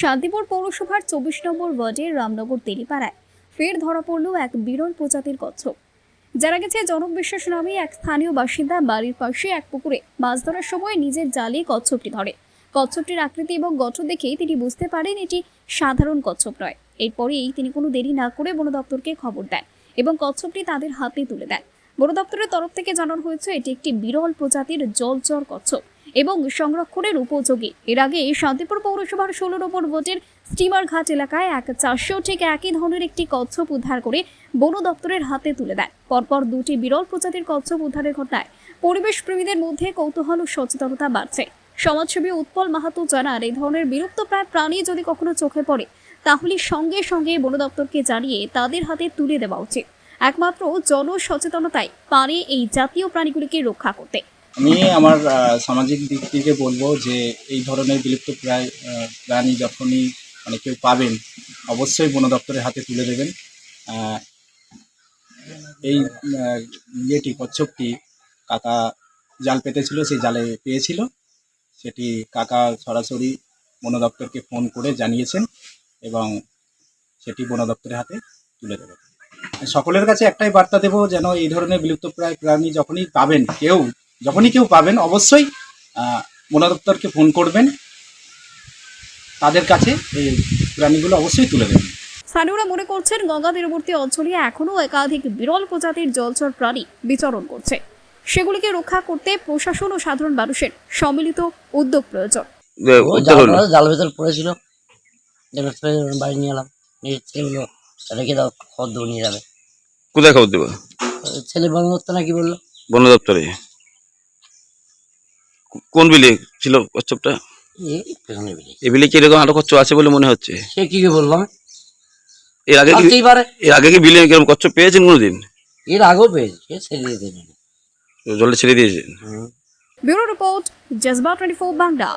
শান্তিপুর পৌরসভার চব্বিশ নম্বর ওয়ার্ডের রামনগর তেলিপাড়ায় ফের ধরা পড়ল এক বিরল প্রজাতির কচ্ছপ। জানা গেছে, জনক বিশ্বাস নামে এক স্থানীয় বাসিন্দা বাড়ির পাশে এক পুকুরে মাছ ধরার সময় নিজের জালে কচ্ছপটি ধরে। কচ্ছপটির আকৃতি এবং গঠন দেখেই তিনি বুঝতে পারেন এটি সাধারণ কচ্ছপ নয়। এরপরেই তিনি কোনো দেরি না করে বন দপ্তরকে খবর দেন এবং কচ্ছপটি তাদের হাতে তুলে দেন। বন দপ্তরের তরফ থেকে জানানো হয়েছে, এটি একটি বিরল প্রজাতির জলচর কচ্ছপ। এবং সংরক্ষণের উপযোগী। এর আগে শান্তিপুর পৌরসভার ষোলো নম্বর ভোটের স্টিমার ঘাট এলাকায় এক চারশো ঠিক একই ধরনের একটি কচ্ছপ উদ্ধার করে বন দপ্তরের হাতে তুলে দেয়। পরপর দুটি বিরল প্রজাতির কচ্ছপ উদ্ধারের ঘটনায় পরিবেশ প্রেমীদের মধ্যে কৌতূহল ও সচেতনতা বাড়ছে। সমাজসেবী উৎপল মাহাতো জানান, এই ধরনের বিলুপ্ত প্রায় প্রাণী যদি কখনো চোখে পড়ে, তাহলে সঙ্গে সঙ্গে বন দপ্তরকে জানিয়ে তাদের হাতে তুলে দেওয়া উচিত। একমাত্র জনসচেতনতাই পারে এই জাতীয় প্রাণীগুলিকে রক্ষা করতে। আমি আমার সামাজিক দিক থেকে বলব যে এই ধরনের বিলুপ্ত প্রায় প্রাণী যখনই মানে কেউ পাবেন, অবশ্যই বন দপ্তরের হাতে তুলে দেবেন। এই ইয়েটি, কচ্ছপটি কাকা জাল পেতেছিল, সেই জালে পেয়েছিল। সেটি কাকা সরাসরি বন দপ্তরকে ফোন করে জানিয়েছেন এবং সেটি বন দপ্তরের হাতে তুলে দেবেন। সকলের কাছে একটাই বার্তা দেবো, যেন এই ধরনের বিলুপ্ত প্রায় প্রাণী যখনই পাবেন, কেউ যখনই কেউ পাবেন অবশ্যই আহ, বন দপ্তরকে ফোন করবেন। তাদের কাছে এই প্রাণীগুলো অবশ্যই তুলে দেবেন। স্থানীয়রা মনে করছেন গঙ্গা তীরবর্তী অঞ্চলে এখনও একাধিক বিরল প্রজাতির জলচর প্রাণী বিচরণ করছে। সেগুলিকে রক্ষা করতে প্রশাসন ও সাধারণ মানুষের সম্মিলিত উদ্যোগ প্রয়োজন। জাল ভেতর- পড়েছিল। বাড়ি নিয়ে এলাম। ছেলেগুলো রেখে দাও খদ্দ নিয়ে যাবে। কোথায় খবর দেবো? ছেলে বন্ধ করতে নাকি বলল? বন দপ্তরে কোন বিলে ছিল কচ্ছপটা এই এ বিলে কি এরকম আরও কচ্ছপ আছে বলে মনে হচ্ছে? সে কি কি বললাম? এর আগে কি এর আগে কি বিলে এরকম কচ্ছপ পেয়েছেন কোনোদিন? এর আগেও পেয়েছে ছেড়ে নেই জলে ছেড়ে দিয়েছেন। ব্যুরো রিপোর্ট জজবা টোয়েন্টি ফোর বাংলা।